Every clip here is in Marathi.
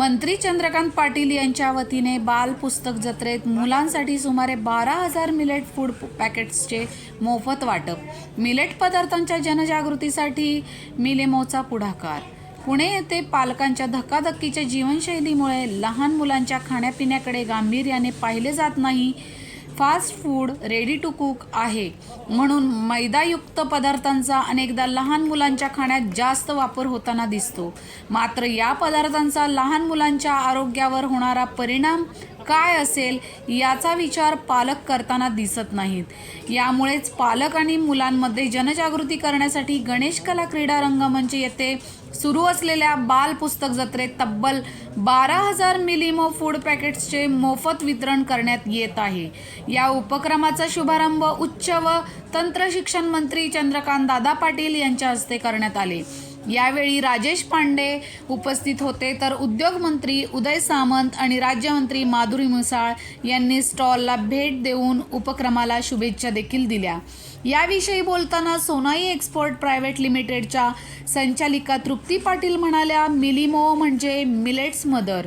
मंत्री चंद्रकांत पाटील यांच्या वतीने बाल पुस्तक जत्रेत मुलांसाठी सुमारे बारा हजार मिलेट फूड पॅकेट्सचे मोफत वाटप. मिलेट पदार्थांच्या जनजागृतीसाठी मिलेमोचा पुढाकार. पुणे येथे पालकांच्या धकाधक्कीच्या जीवनशैलीमुळे लहान मुलांच्या खाण्यापिण्याकडे गांभीर्याने पाहिले जात नाही. Fast food ready to cook आहे. म्हणून मैदायुक्त पदार्थांचा अनेकदा लहान मुलांच्या खाण्यात जास्त वापर होताना दिसतो. मात्र या पदार्थांचा लहान मुलांच्या आरोग्यावर होणारा परिणाम काय असेल याचा विचार पालक करताना दिसत नाहीत. यामुळेच पालक आणि मुलांमध्ये जनजागृती करण्यासाठी गणेश कला क्रीडा रंगमंच येथे सुरू असलेल्या बाल पुस्तक जत्रेत तब्बल बारा हजार मिलिमो फूड पॅकेट्सचे मोफत वितरण करण्यात येत आहे. या उपक्रमाचा शुभारंभ उच्च व तंत्र शिक्षण मंत्री चंद्रकांत दादा पाटील यांच्या हस्ते करण्यात आले. यावेळी राजेश पांडे उपस्थित होते. तर उद्योग मंत्री उदय सामंत आणि राज्यमंत्री माधुरी मिसाळ यांनी स्टॉलला भेट देऊन उपक्रमाला शुभेच्छा देखील दिल्या. याविषयी बोलताना सोनाई एक्सपोर्ट प्रायव्हेट लिमिटेडच्या संचालिका तृप्ती पाटील म्हणाल्या मिलिमो म्हणजे मिलेट्स मदर.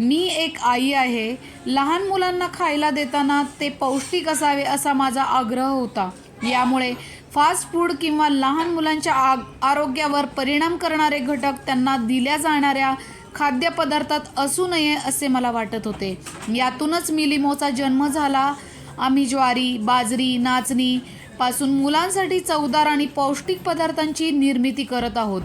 मी एक आई आहे. लहान मुलांना खायला देताना ते पौष्टिक असावे असा माझा आग्रह होता. यामुळे फास्ट फूड किंवा लहान मुलांच्या आ आरोग्यावर परिणाम करणारे घटक त्यांना दिल्या जाणाऱ्या खाद्यपदार्थात असू नये असे मला वाटत होते. यातूनच मिलिमोचा जन्म झाला. आम्ही ज्वारी बाजरी नाचणी पासून मुलांसाठी चवदार आणि पौष्टिक पदार्थांची निर्मिती करत आहोत.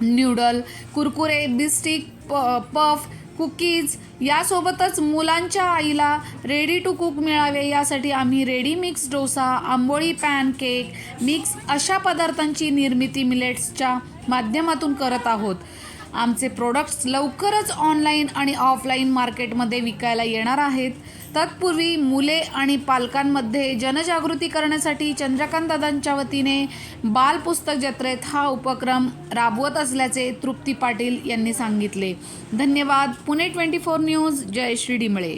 न्यूडल कुरकुरे बिस्टिक प पफ कुकीज यासोबतच मुलांच्या आईला रेडी टू कुक मिळावे यासाठी आम्ही रेडी मिक्स डोसा आंबोळी पॅन केक मिक्स अशा पदार्थांची निर्मिती मिलेट्सच्या माध्यमातून करत आहोत. आमचे प्रोडक्ट्स लवकरच ऑनलाईन आणि ऑफलाईन मार्केटमध्ये विकायला येणार आहेत. तत्पूर्वी मुले आणि पालकांमध्ये जनजागृती करण्यासाठी चंद्रकांत दादांच्या वतीने बालपुस्तक जत्रेत हा उपक्रम राबवत असल्याचे तृप्ती पाटील यांनी सांगितले. धन्यवाद. Pune twenty four news. Jayashree Dimle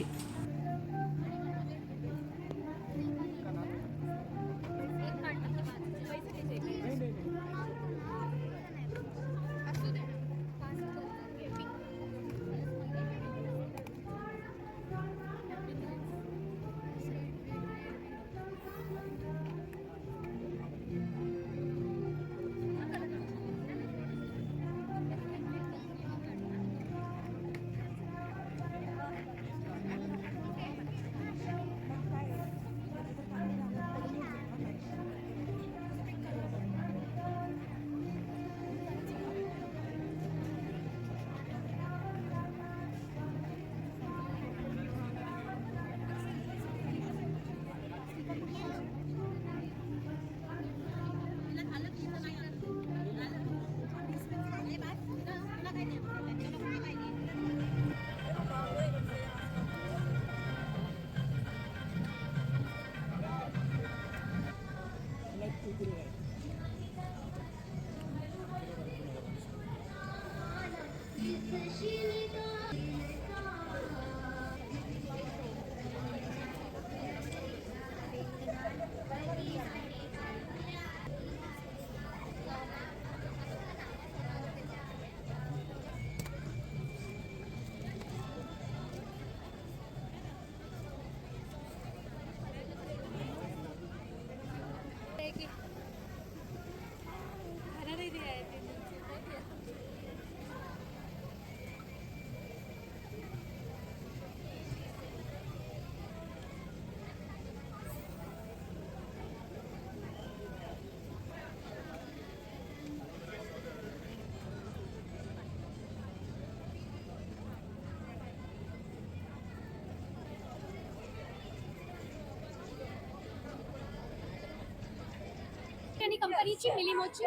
आणि कंपनीची मिलिमोची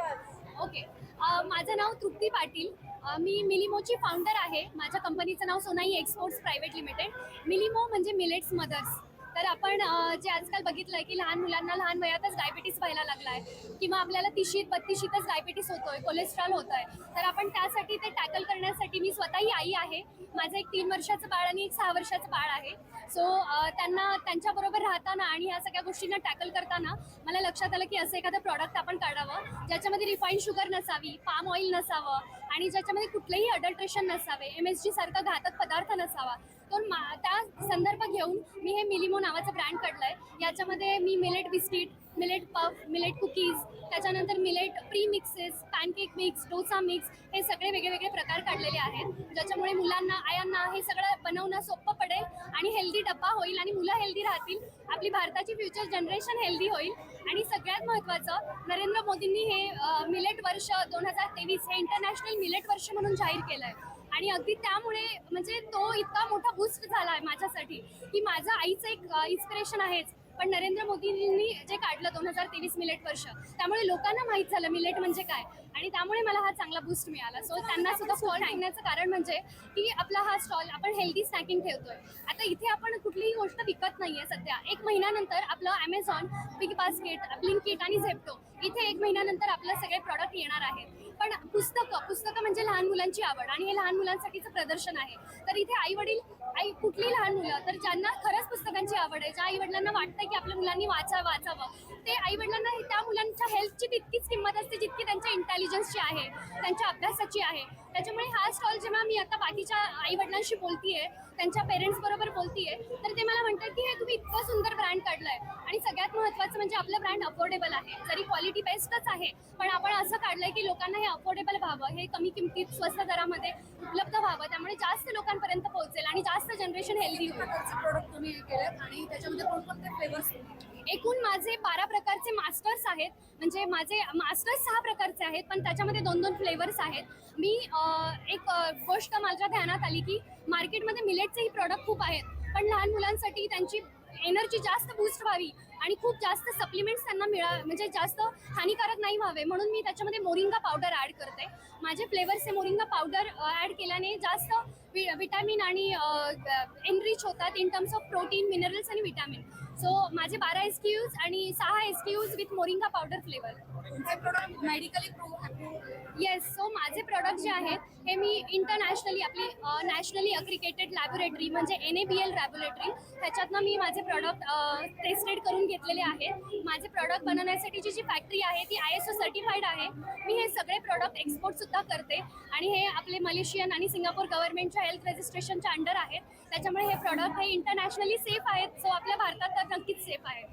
ओके माझं नाव तृप्ती पाटील. मी मिलिमोची फाउंडर आहे. माझ्या कंपनीचं नाव Sonai exports private limited Milimo म्हणजे मिलेट्स मदर्स तर आपण जे आजकाल बघितलं आहे की लहान मुलांना लहान वयातच डायबिटीस व्हायला लागला आहे किंवा आपल्याला तिशीत बत्तीशीतच डायबिटीस होतोय कोलेस्ट्रॉल होत आहे तर आपण त्यासाठी ते टॅकल करण्यासाठी मी स्वतःही आई आहे. माझं एक तीन वर्षाचं बाळ आणि एक सहा वर्षाचं बाळ आहे. सो त्यांना त्यांच्याबरोबर राहताना आणि ह्या सगळ्या गोष्टींना टॅकल करताना मला लक्षात आलं की असं एखादं प्रॉडक्ट आपण काढावं ज्याच्यामध्ये रिफाईंड शुगर नसावी पाम ऑइल नसावं आणि ज्याच्यामध्ये कुठलेही अडल्ट्रेशन नसावे एम एस जी सारखा घातक पदार्थ नसावा तर मा त्या संदर्भ घेऊन मी हे मिलिमो नावाचं ब्रँड काढलं आहे याच्यामध्ये मी millet biscuit millet puff millet cookies त्याच्यानंतर millet premixes pancake mix dosa mix हे सगळे वेगळे प्रकार काढलेले आहेत. ज्याच्यामुळे मुलांना आयांना हे सगळं बनवणं सोपं पडेल आणि हेल्दी डब्बा होईल आणि मुलं हेल्दी राहतील. आपली भारताची फ्युचर जनरेशन हेल्दी होईल. आणि सगळ्यात महत्त्वाचं नरेंद्र मोदींनी हे मिलेट वर्ष दोन हजार तेवीस हे इंटरनॅशनल मिलेट वर्ष म्हणून जाहीर केलं आहे आणि अगदी त्यामुळे म्हणजे तो इतका मोठा बूस्ट झाला आहे माझ्यासाठी की माझं आईचं एक इन्स्पिरेशन आहेच. पण नरेंद्र मोदींनी जे काढलं दोन हजार तेवीस मिलेट वर्ष त्यामुळे लोकांना माहीत झालं मिलेट म्हणजे काय. आणि त्यामुळे मला हा चांगला बूस्ट मिळाला. सो त्यांना सुद्धा स्टॉल टाकण्याचं कारण म्हणजे की आपला हा स्टॉल आपण हेल्दी स्नॅकिंग ठेवतोय. आता इथे आपण कुठलीही गोष्ट विकत नाही आहे सध्या. एक महिन्यानंतर आपलं ॲमेझॉन बिग बास्केट ब्लिंकिट आणि झेप्टो इथे एक महिन्यानंतर आपलं सगळे प्रॉडक्ट येणार आहेत. पण पुस्तकं पुस्तकं म्हणजे लहान मुलांची आवड आणि हे लहान मुलांसाठीचं प्रदर्शन आहे. तर इथे आई वडील आई कुठली लहान मुलं तर ज्यांना खरंच पुस्तकांची आवड आहे ज्या आई वडिलांना वाटतं की आपल्या मुलांनी वाचा वाचावं ते आई वडिलांना त्या मुलांच्या हेल्थची तितकीच किंमत असते जितकी त्यांच्या इंटेलिजन्सची आहे त्यांच्या अभ्यासाची आहे. त्याच्यामुळे हा स्टॉल जेव्हा मी आता बाकीच्या आई वडिलांशी बोलतीये त्यांच्या पेरेंट्स बरोबर बोलतीये तर ते मला म्हणतात की हे तुम्ही इतकं सुंदर ब्रँड काढलंय आणि सगळ्यात महत्त्वाचं म्हणजे आपलं ब्रँड अफोर्डेबल आहे. जरी क्वालिटी बेस्टच आहे पण आपण असं काढलंय की लोकांना हे अफोर्डेबल व्हावं हे कमी किमतीत स्वस्त दरामध्ये उपलब्ध व्हावं त्यामुळे जास्त लोकांपर्यंत पोहोचेल आणि जास्त जनरेशन हेल्दी होईल. प्रोडक्ट तुम्ही केलं आणि त्याच्यामध्ये कोणकोणते फ्लेवर्स एकूण माझे बारा प्रकारचे मास्टर्स आहेत. म्हणजे माझे मास्टर्स सहा प्रकारचे आहेत पण त्याच्यामध्ये दोन दोन फ्लेवर्स आहेत. मी एक गोष्ट माझ्या ध्यानात आली की मार्केटमध्ये मिलेटचेही प्रॉडक्ट खूप आहेत. पण लहान मुलांसाठी त्यांची एनर्जी जास्त बूस्ट व्हावी आणि खूप जास्त सप्लिमेंट्स त्यांना मिळा म्हणजे जास्त हानिकारक नाही व्हावे. म्हणून मी त्याच्यामध्ये मोरिंगा पावडर ॲड करते. माझे फ्लेवर्सचे मोरिंगा पावडर ॲड केल्याने जास्त वि विटॅमिन आणि एनरिच होतात in terms of protein minerals आणि विटॅमिन सो माझे बारा एस क्यूज आणि सहा SKUs with moringa powder flavour medically prove yes so माझे प्रॉडक्ट जे आहेत हे मी इंटरनॅशनली आपली नॅशनली अक्रिकेटेड लॅबोरेटरी म्हणजे N A B L laboratory त्याच्यातनं मी माझे प्रॉडक्ट टेस्टेड करून घेतलेले आहेत माझे प्रॉडक्ट बनवण्यासाठीची जी फॅक्टरी आहे ती आय एस ओ सर्टिफाईड आहे. मी हे सगळे प्रॉडक्ट एक्सपोर्टसुद्धा करते. आणि हे आपले मलेशियन आणि सिंगापूर गव्हर्नमेंटच्या हेल्थ रजिस्ट्रेशनच्या अंडर आहेत त्याच्यामुळे हे प्रॉडक्ट हे इंटरनॅशनली सेफ आहेत. सो आपल्या भारतात तर नक्कीच सेफ आहे.